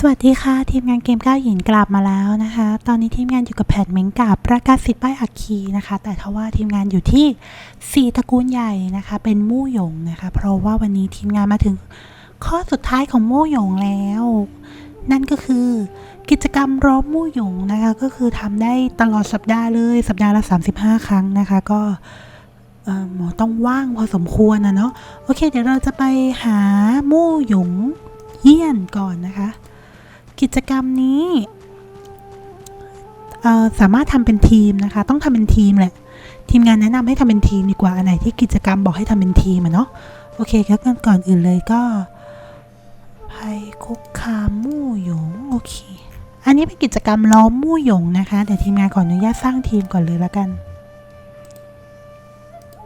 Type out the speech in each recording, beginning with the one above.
สวัสดีค่ะ ทีมงานเกมก้าวหญิงกลับมาแล้วนะคะ ตอนนี้ทีมงานอยู่กับแพทเมงกับประกาศสิทธิ์ป้ายอัคคีนะคะ แต่ทว่าทีมงานอยู่ที่สี่ตระกูลใหญ่นะคะ เป็นมู่หยงนะคะ เพราะว่าวันนี้ทีมงานมาถึงข้อสุดท้ายของมู่หยงแล้ว นั่นก็คือ กิจกรรมร้อมมู่หยงนะคะ ก็คือทำได้ตลอดสัปดาห์เลยสัปดาห์ละ 35 ครั้งนะคะ ก็หมอต้องว่างพอสมควรนะเนาะโอเค เดี๋ยวเราจะไปหามู่หยงเยี่ยนก่อนนะคะ กิจกรรมนี้สามารถทำเป็นทีมนะคะ ต้องทำเป็นทีมแหละ ทีมงานแนะนำให้ทำเป็นทีมดีกว่าอันไหนที่กิจกรรมบอกให้ทำเป็นทีมอะเนาะโอเคครับก่อนก่อนอื่นเลยก็ภัยคุกคามมู่หยงโอเค อันนี้เป็นกิจกรรมล้อมมู่หยงนะคะเดี๋ยวทีมงานขออนุญาตสร้างทีมก่อนเลยแล้วกัน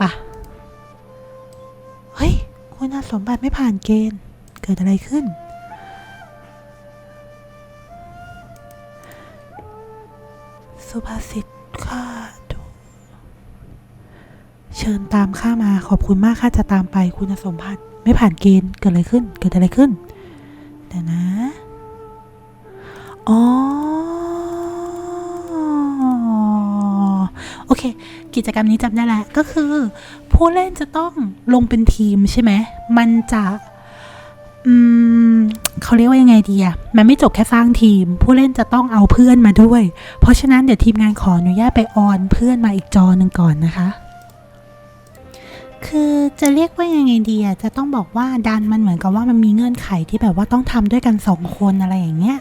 ปะเฮ้ยคุณสมบัติไม่ผ่านเกณฑ์เกิดอะไรขึ้น สุภาษิตข้าดูเชิญตามข้ามาขอบคุณมากข้าจะตามไปคุณสมบัติไม่ผ่านเกณฑ์เกิดอะไรขึ้น เกิดอะไรขึ้นเดี๋ยวนะ อ๋อ โอเค กิจกรรมนี้จำได้แล้ว ก็คือ ผู้เล่นจะต้องลงเป็นทีมใช่ไหม มันจะ อืมเขาเรียกว่ายังไงดีอะมันไม่จบแค่สร้างทีม ผู้เล่นจะต้องเอาเพื่อนมาด้วย เพราะฉะนั้นเดี๋ยวทีมงานขออนุญาตไปออนเพื่อนมาอีกจอหนึ่งก่อนนะคะ คือจะเรียกว่ายังไงดีอะจะต้องบอกว่าดันมันเหมือนกับว่ามันมีเงื่อนไขที่แบบว่าต้องทำด้วยกันสองคนอะไรอย่างเงี้ย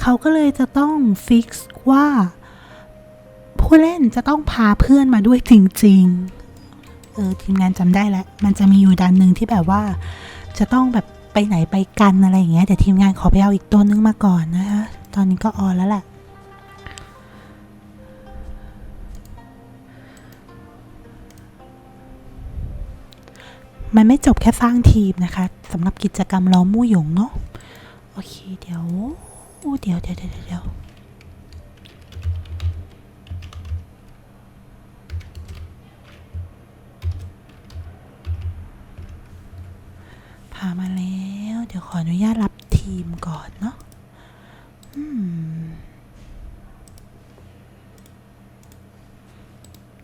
เขาก็เลยจะต้องฟิกซ์ว่า ผู้เล่นจะต้องพาเพื่อนมาด้วยจริง ๆ เออทีมงานจำได้แล้วมันจะมีอยู่ดันหนึ่งที่แบบว่าจะต้องแบบ ไปไหนไปกันอะไรอย่างเงี้ยแต่ทีมงานขอไปเอาอีกตัวนึงมาก่อนนะคะ ตอนนี้ก็ออนแล้วแหละมันไม่จบแค่สร้างทีมนะคะสำหรับกิจกรรมล้อมมู่หยงเนาะโอเคเดี๋ยวเดี๋ยวเดี๋ยวเดี๋ยวามาแล้ว เดี๋ยวขออนุญาตรับทีมก่อนเนาะอืม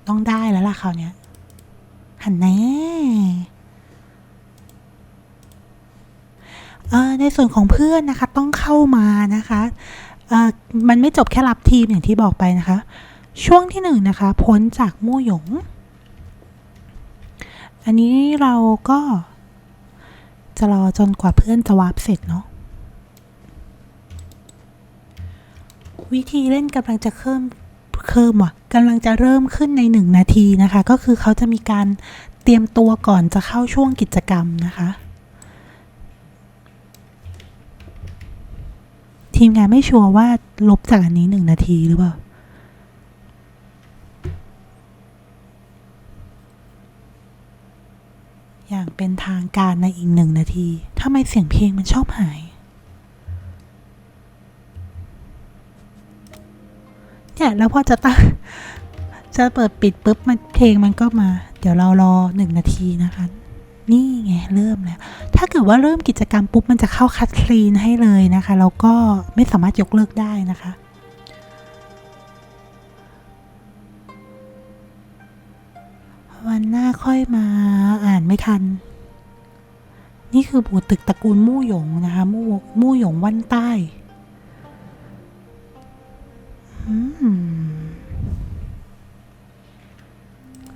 ต้องได้แล้วล่ะคราวเนี้ย หันแน่เอ่อในส่วนของเพื่อนนะคะ ต้องเข้ามานะคะมันไม่จบแค่รับทีมอย่างที่บอกไปนะคะ ช่วงที่หนึ่งนะคะ พ้นจากมู่หยง อันนี้เราก็ จะรอจนกว่าเพื่อนจะวาร์ปเสร็จเนาะวิธีเล่นกำลังจะเพิ่มเคิมว่ะกำลังจะเริ่มขึ้นในหนึ่งนาทีนะคะ ก็คือเขาจะมีการเตรียมตัวก่อนจะเข้าช่วงกิจกรรมนะคะ ทีมงานไม่ชัวร์ว่าลบจากอันนี้หนึ่งนาทีหรือเปล่า อย่าง เป็นทางการในอีกหนึ่งนาทีทำไมเสียงเพลงมันชอบหาย เนี่ยแล้วพอจะตั้งจะเปิดปิดปุ๊บมันเพลงมันก็มา เดี๋ยวเรารอหนึ่งนาทีนะคะ นี่ไงเริ่มแล้ว ถ้าเกิดว่าเริ่มกิจกรรมปุ๊บมันจะเข้าคัดคลีนให้เลยนะคะ แล้วก็ไม่สามารถยกเลิกได้นะคะวันหน้าค่อยมาอ่านไม่ทัน นี่คือหมู่ตึกตระกูลมู่หยงนะคะมู่มู่หยงวันใต้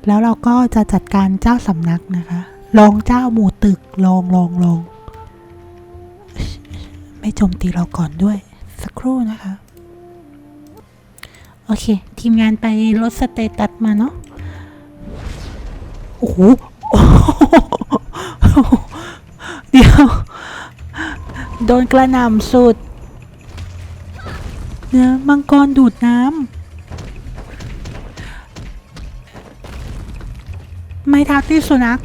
แล้วเราก็จะจัดการเจ้าสำนักนะคะรองเจ้าหมู่ตึกลองลองลองไม่โจมตีเราก่อนด้วย สักครู่นะคะ โอเค ทีมงานไปลดสเตตัสมาเนาะโอ้โห ดียว โดนกระหน่ำสุดเนื้อมังกรดูดน้ำไม่ทักที่สุนัข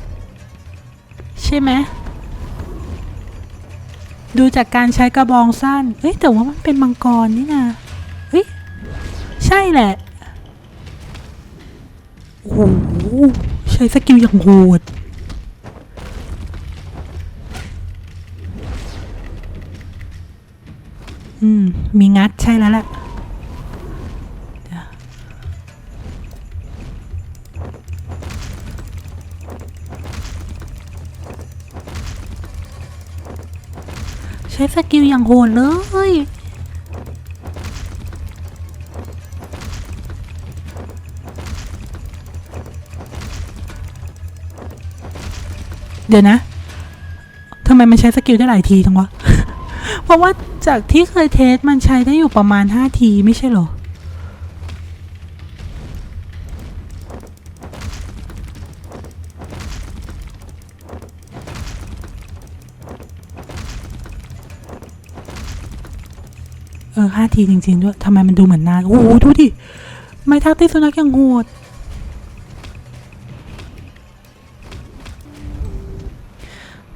ใช่ไหมดูจากการใช้กระบองสั้น เอ้ยแต่ว่ามันเป็นมังกรนี่นะเฮ้ยใช่แหละ โอ้โหใช้สกิลอย่างโหด อืม มีงัดใช่แล้วแหละใช้สกิลอย่างโหดเลยเดี๋ยวนะ ทำไมมันใช้สกิลได้หลายทีจังวะ เพราะว่า จากที่เคยเทสมันใช้ได้อยู่ประมาณ 5 ทีไม่ใช่เหรอ เออห้าทีจริง ๆ ด้วยทำไมมันดูเหมือนนาน โอ้โห ดูดิ ไม่ทักที่สุนัขยังโหด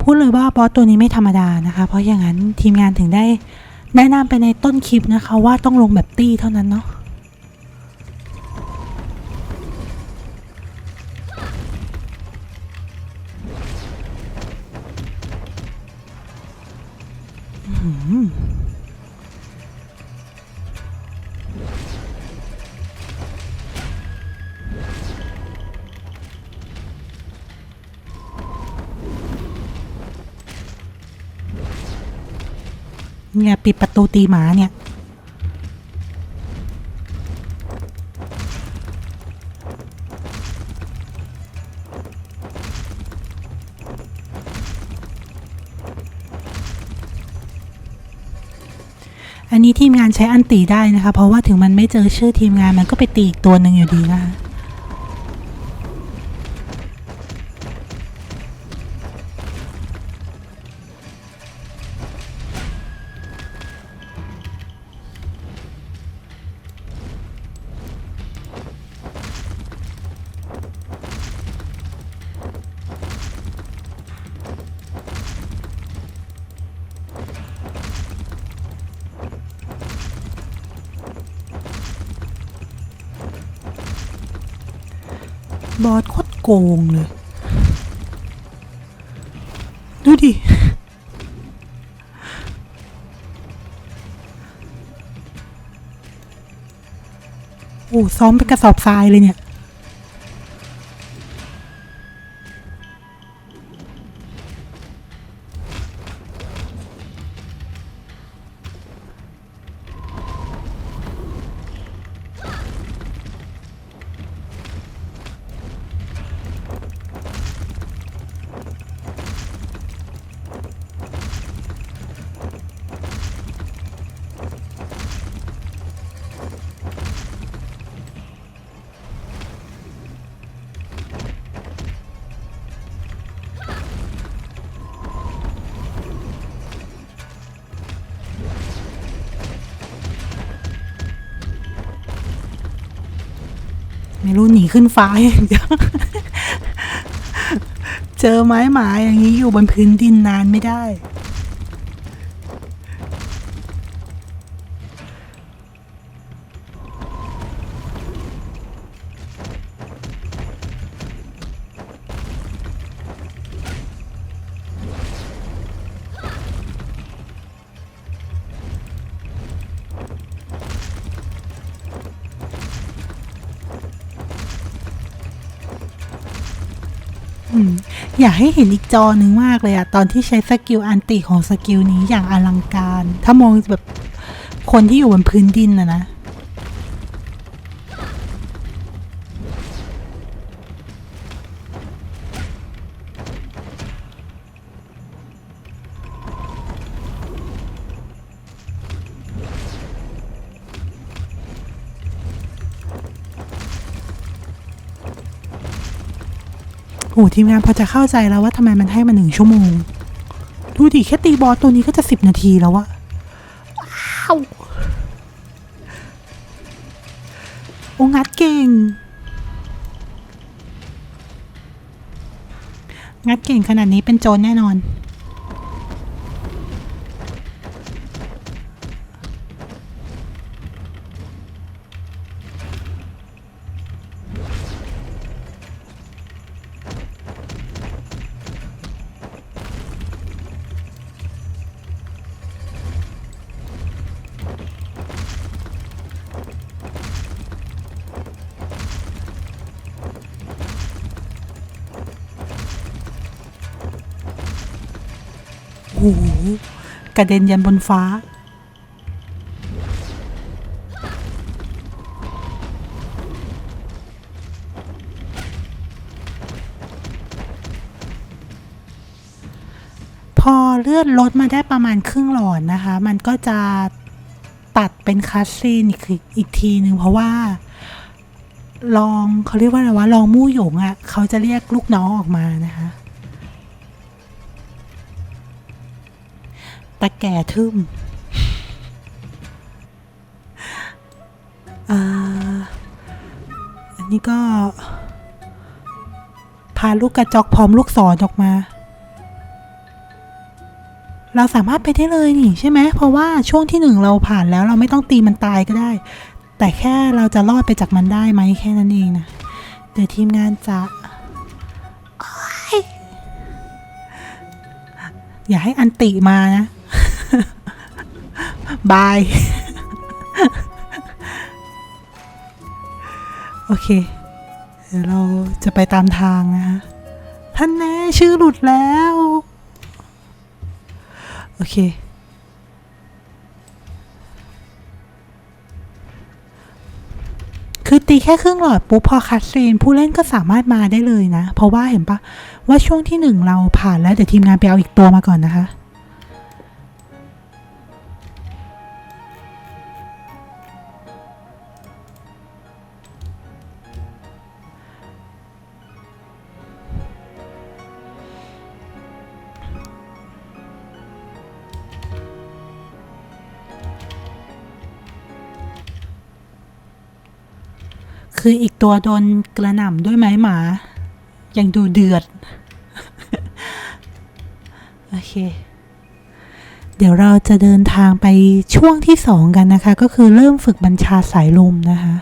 พูดเลยว่าบอสตัวนี้ไม่ธรรมดานะคะ เพราะอย่างนั้นทีมงานถึงได้ แนะนำไปในต้นคลิปนะคะว่าต้องลงแบบตี้เท่านั้นเนาะ เนี่ยปิดประตูตีหมาเนี่ย อันนี้ทีมงานใช้อันตีได้นะคะ เพราะว่าถึงมันไม่เจอชื่อทีมงานมันก็ไปตีอีกตัวหนึ่งอยู่ดีนะคะ บอสโคตรโกงเลย ดูดิ โอ้ซ้อมเป็นกระสอบทรายเลยเนี่ย ไม่รู้หนีขึ้นฟ้าอย่างเดียวเจอไม้หมาอย่างนี้อยู่บนพื้นดินนานไม่ได้ อยากให้เห็นอีกจอหนึ่งมากเลยอะตอนที่ใช้สกิลอันติของสกิลนี้อย่างอลังการ ถ้ามองแบบคนที่อยู่บนพื้นดินอะนะ โหทีมงานพอจะเข้าใจแล้วว่าทำไมมันให้มาหนึ่งชั่วโมง ดูดิแค่ตีบอสตัวนี้ก็จะสิบนาทีแล้วอะว้าวโองัดเก่ง งัดเก่งขนาดนี้เป็นโจรแน่นอน หกระเด็นยันบนฟ้า พอเลื่อนลดมาได้ประมาณครึ่งหลอดนะคะ มันก็จะตัดเป็นคัสซีนอีกอีกทีหนึ่งเพราะว่าลองเขาเรียกว่าอะไรวะลองมู่หยงอะ่ะเขาจะเรียกลูกน้องออกมานะคะ ตะแก่ทึมอ่าอันนี้ก็ พาลูกกระจอกพร้อมลูกศรออกมา เราสามารถไปได้เลยนี่ใช่ไหม เพราะว่าช่วงที่หนึ่งเราผ่านแล้วเราไม่ต้องตีมันตายก็ได้ แต่แค่เราจะรอดไปจากมันได้ไหมแค่นั้นเองนะ เดี๋ยวทีมงานจะออย่าให้อันติมานะ บาย โอเค เดี๋ยวเราจะไปตามทางนะคะท่านแน่ชื่อหลุดแล้ว โอเค คือตีแค่ครึ่งหลอดปุ๊บพอคัดซีน ผู้เล่นก็สามารถมาได้เลยนะ เพราะว่าเห็นปะว่าช่วงที่หนึ่งเราผ่านแล้ว เดี๋ยวทีมงานไปเอาอีกตัวมาก่อนนะคะ คืออีกตัวโดนกระหน่ำด้วยไม้หมา ยังดูเดือด โอเค เดี๋ยวเราจะเดินทางไปช่วงที่สองกันนะคะ ก็คือเริ่มฝึกบัญชาสายลมนะคะ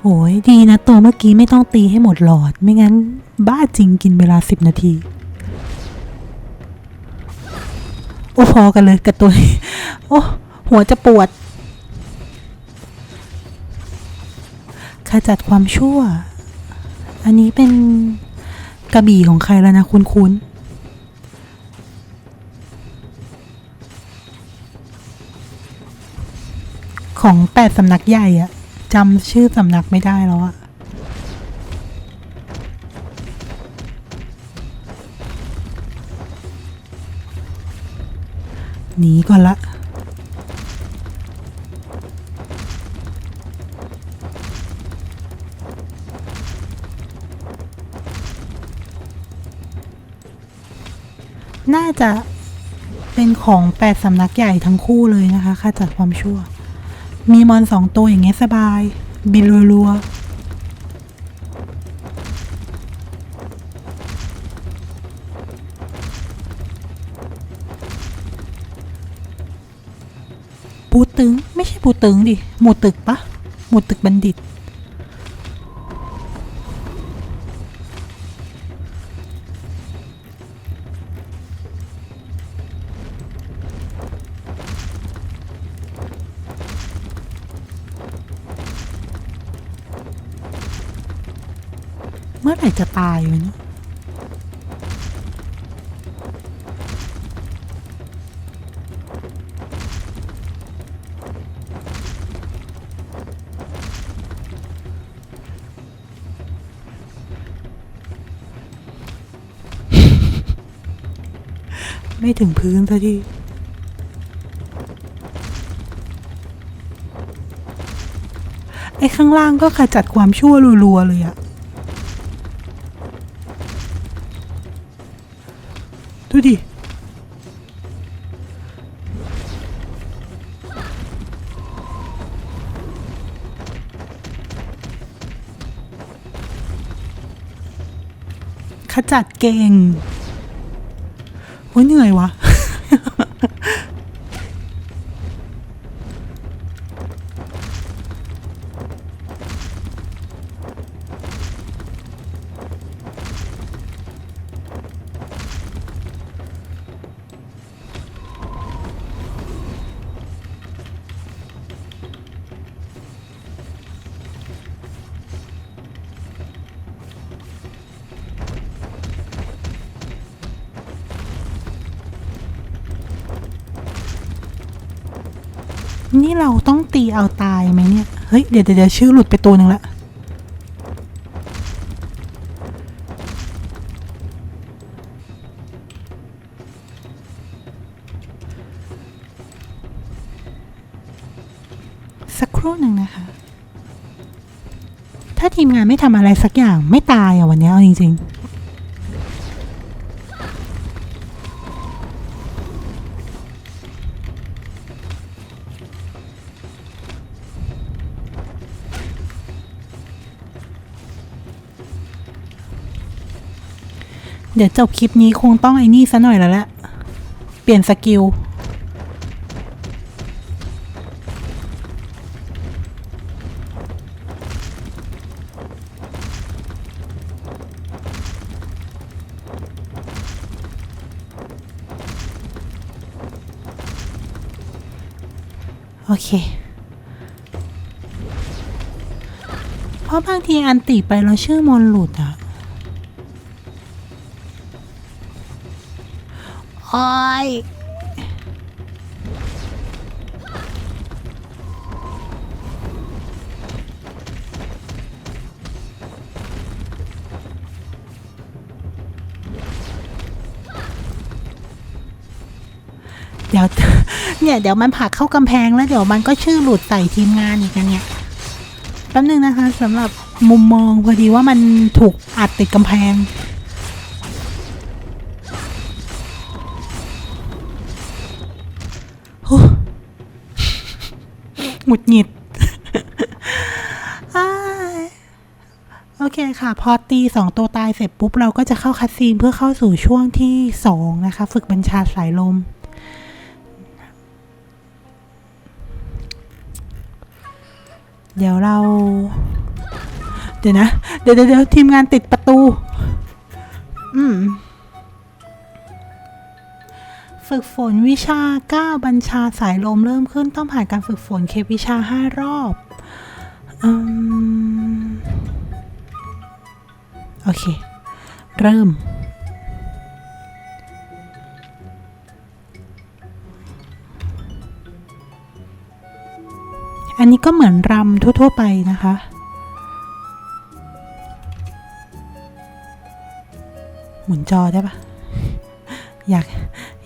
โอ้ยดีนะตัวเมื่อกี้ไม่ต้องตีให้หมดหลอด ไม่งั้นบ้าจริงกินเวลาสิบนาที โอ้พอกันเลยกับตัวโอ้หัวจะปวดขจัดความชั่ว อันนี้เป็นกระบี่ของใครแล้วนะคุณคุณของแปดสำนักใหญ่อะจำชื่อสำนักไม่ได้แล้วอะ หนีก่อนละน่าจะเป็นของแปดสำนักใหญ่ทั้งคู่เลยนะคะค่าจัดความชั่ว มีมอนสองตัวอย่างเงี้ยสบาย บินรัวๆ ตึง ไม่ใช่ปูตึงดิ หมูตึกปะ หมูตึกบัณฑิต เมื่อไหร่จะตายวะเนี่ย ไม่ถึงพื้นสักทีไอ้ข้างล่างก็ขจัดความชั่วรัวๆเลยอะดูดิขจัดเก่ง โอ้ยเหนื่อยวะ เราต้องตีเอาตายไหมเนี่ย เฮ้ย เดี๋ยวเดี๋ยวชื่อหลุดไปตัวหนึ่งละสักครู่หนึ่งนะคะ ถ้าทีมงานไม่ทำอะไรสักอย่างไม่ตายอะวันนี้เอาจริง ๆ เดี๋ยวจบคลิปนี้คงต้องไอ้นี่ซะหน่อยแล้วแหละ เปลี่ยนสกิล โอเค เพราะบางทีอันติไปแล้วชื่อมอนหลุดอะ โอ้ยเดี๋ยวเนี่ยเดี๋ยวมันผักเข้ากำแพงแล้วเดี๋ยวมันก็ชื่อหลุดใส่ทีมงานอีกนะเนี่ยแป๊บนึงนะคะสำหรับมุมมองพอดีว่ามันถูกอัดติดกำแพง ดหงิดโอเคค่ะ พอตีสองตัวตายเสร็จปุ๊บ เราก็จะเข้าคัดซีนเพื่อเข้าสู่ช่วงที่สองนะคะ ฝึกบัญชาสายลม เดี๋ยวเรา เดี๋ยวนะ เดี๋ยวเดี๋ยวทีมงานติดประตู อืม ฝึกฝนวิชา 9 บัญชาสายลมเริ่มขึ้นต้องผ่านการฝึกฝนเควิชา 5 รอบอโอเค เริ่ม อันนี้ก็เหมือนรำทั่ว ๆ ไปนะคะหมุนจอได้ปะอยาก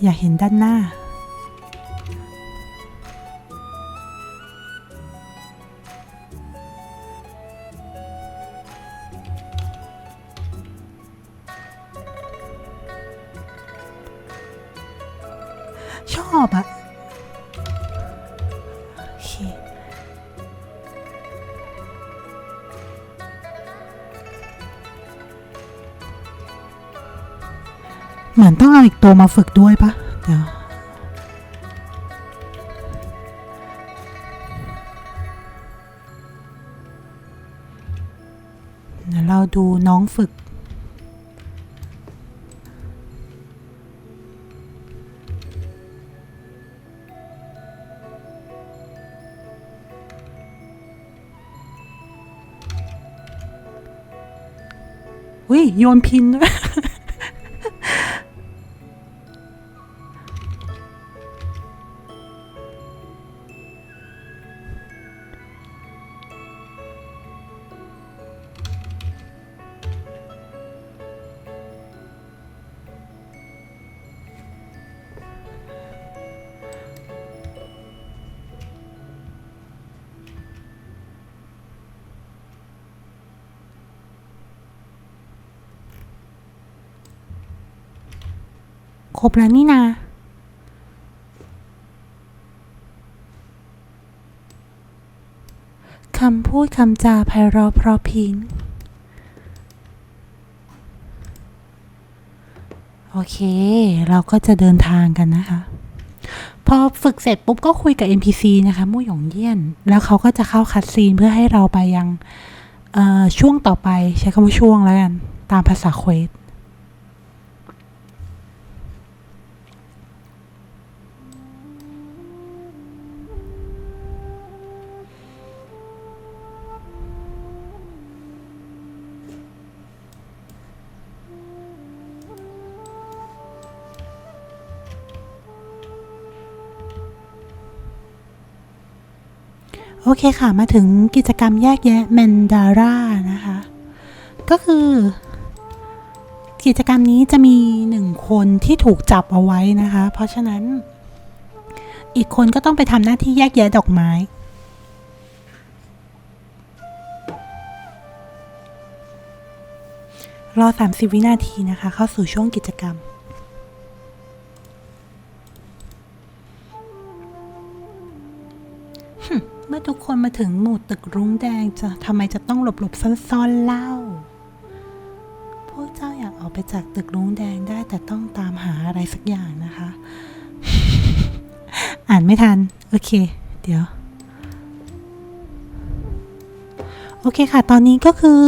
อยากเห็นด้านหน้า เหมือนต้องเอาอีกตัวมาฝึกด้วยปะเดี๋ยวเดี๋ยวเราดูน้องฝึก อุ้ยโยนพินด้วย ครบแล้วนี่นาคำพูดคำจาไพเราะเพราะพริ้งโอเค เราก็จะเดินทางกันนะคะ พอฝึกเสร็จปุ๊บก็คุยกับ NPC นะคะมู่หยงเยี่ยน แล้วเขาก็จะเข้าคัดซีนเพื่อให้เราไปยังช่วงต่อไปใช้คำว่าช่วงแล้วกัน ตามภาษาเควส โอเคค่ะ มาถึงกิจกรรมแยกแยะแมนดาร่านะคะ ก็คือกิจกรรมนี้จะมีหนึ่งคนที่ถูกจับเอาไว้นะคะ เพราะฉะนั้น อีกคนก็ต้องไปทำหน้าที่แยกแยะดอกไม้ รอ 30 วินาทีนะคะ เข้าสู่ช่วงกิจกรรม ทุกคนมาถึงหมู่ตึกรุ้งแดงจะทำไมจะต้องหลบหลบซ่อนๆเล่า พวกเจ้าอยากออกไปจากตึกรุ้งแดงได้แต่ต้องตามหาอะไรสักอย่างนะคะ อ่านไม่ทัน โอเค เดี๋ยว โอเคค่ะ ตอนนี้ก็คือ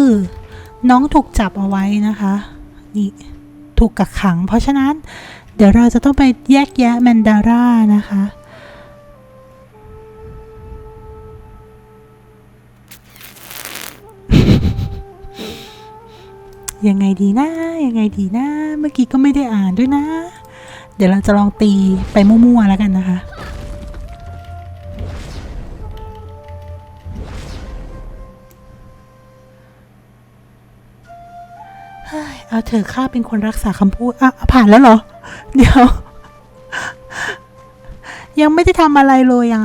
น้องถูกจับเอาไว้นะคะ นี่ถูกกักขัง เพราะฉะนั้นเดี๋ยวเราจะต้องไปแยกแยะแมนดาร่านะคะ ยังไงดีนะยังไงดีนะเมื่อกี้ก็ไม่ได้อ่านด้วยนะ เดี๋ยวเราจะลองตีไปมั่วๆแล้วกันนะคะเอาเถอข้าเป็นคนรักษาคำพูดอะผ่านแล้วเหรอ เดี๋ยว ยังไม่ได้ทำอะไรเลยอะ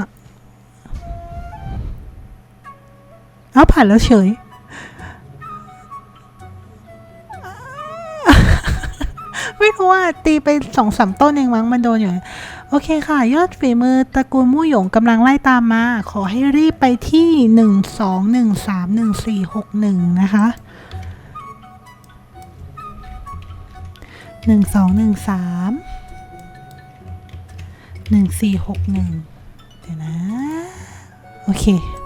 เอาผ่านแล้วเฉย่รู้ว่าตีไปสองสามต้นเองมั้งมันโดนอยู่ โอเคค่ะ ยอดฝีมือตระกูลมู่หยงกำลังไล่ตามมา ขอให้รีบไปที่หนึ่งสองหนึ่งสามหนึ่งสี่หกหนึ่งนะคะหนึ่งสองหนึ่งสามหนึ่งสี่หกหนึ่งเดี๋ยวนะ โอเค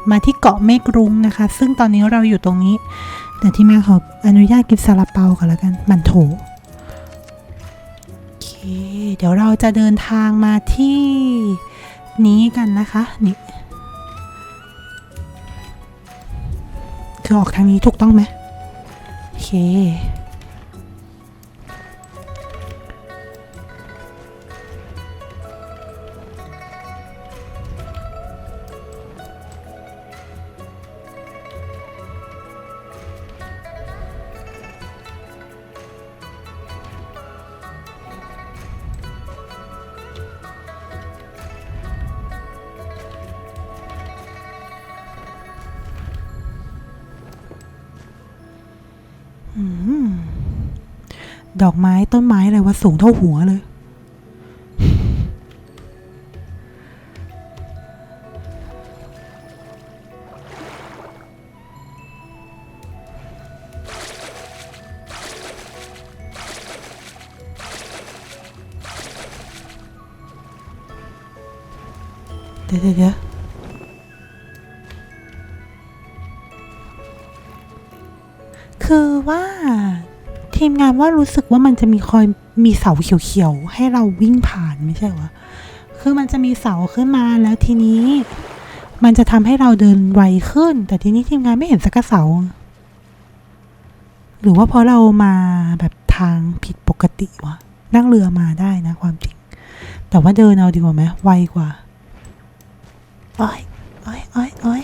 มาที่เกาะเมฆรุ้งนะคะ ซึ่งตอนนี้เราอยู่ตรงนี้ แต่ที่แม่ขออนุญาตกินซาลาเปาก่อนแล้วกัน มันโถ เดี๋ยวเราจะเดินทางมาที่นี้กันนะคะนี่คือออกทางนี้ถูกต้องไหมโอเค ต้นไม้อะไรวะสูงเท่าหัวเลย เดี๋ยวเดี๋ยวเดี๋ยวคือว่า ทีมงานว่ารู้สึกว่ามันจะมีคอยมีเสาเขียวๆให้เราวิ่งผ่านไม่ใช่หรอคือมันจะมีเสาขึ้นมาแล้วทีนี้ มันจะทำให้เราเดินไวขึ้น แต่ทีนี้ทีมงานไม่เห็นสักเสา หรือว่าเพราะเรามาแบบทางผิดปกติวะนั่งเรือมาได้นะความจริง แต่ว่าเดินเอาดีกว่าไหมไวกว่าอ้ยอ้ยอ้ยอ้ย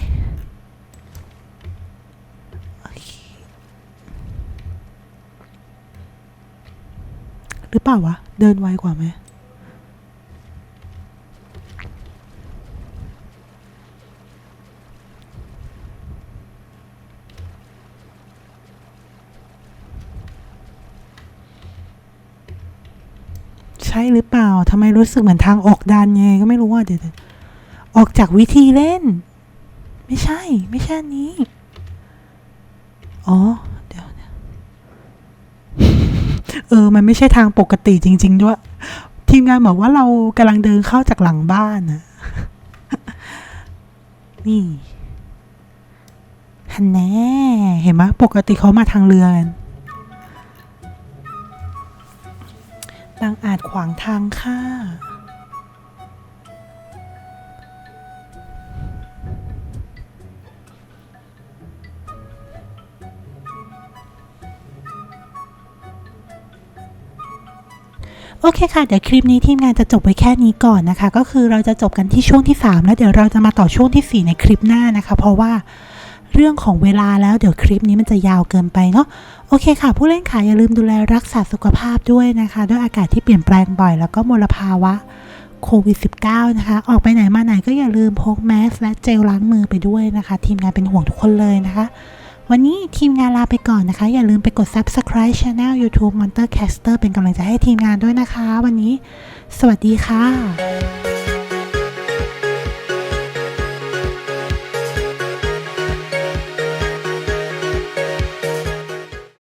โอเคหรือ เปล่าวะ เดินไวกว่าไหมใช่หรือเปล่าทำไมรู้สึกเหมือนทางออกดันไงก็ไม่รู้ว่าเดี๋ยวออกจากวิธีเล่น ไม่ใช่ ไม่ใช่นี้ อ๋อ เดี๋ยวเดี๋ยวเออมันไม่ใช่ทางปกติจริง ๆ ด้วย ทีมงานบอกว่าเรากำลังเดินเข้าจากหลังบ้านนะนี่ฮันแน่เห็นไหมปกติเขามาทางเรือกันบางอาจขวางทางค่ะ โอเคค่ะ เดี๋ยวคลิปนี้ทีมงานจะจบไว้แค่นี้ก่อนนะคะ ก็คือเราจะจบกันที่ช่วงที่ 3 แล้วเดี๋ยวเราจะมาต่อช่วงทีสี่ 4 ในคลิปหน้านะคะ เพราะว่าเรื่องของเวลาแล้วเดี๋ยวคลิปนี้มันจะยาวเกินไปเนาะโอเคค่ะ ผู้เล่นขาอย่าลืมดูแลรักษาสุขภาพด้วยนะคะ ด้วยอากาศที่เปลี่ยนแปลงบ่อย แล้วก็มลภาวะโควิด -19 นะคะ ออกไปไหนมาไหนก็อย่าลืมพกแมสและเจลล้างมือไปด้วยนะคะ ทีมงานเป็นห่วงทุกคนเลยนะคะ วันนี้ทีมงานลาไปก่อนนะคะ อย่าลืมไปกด subscribe channel YouTube Monster Caster เป็นกำลังใจให้ทีมงานด้วยนะคะ วันนี้ สวัสดีค่ะ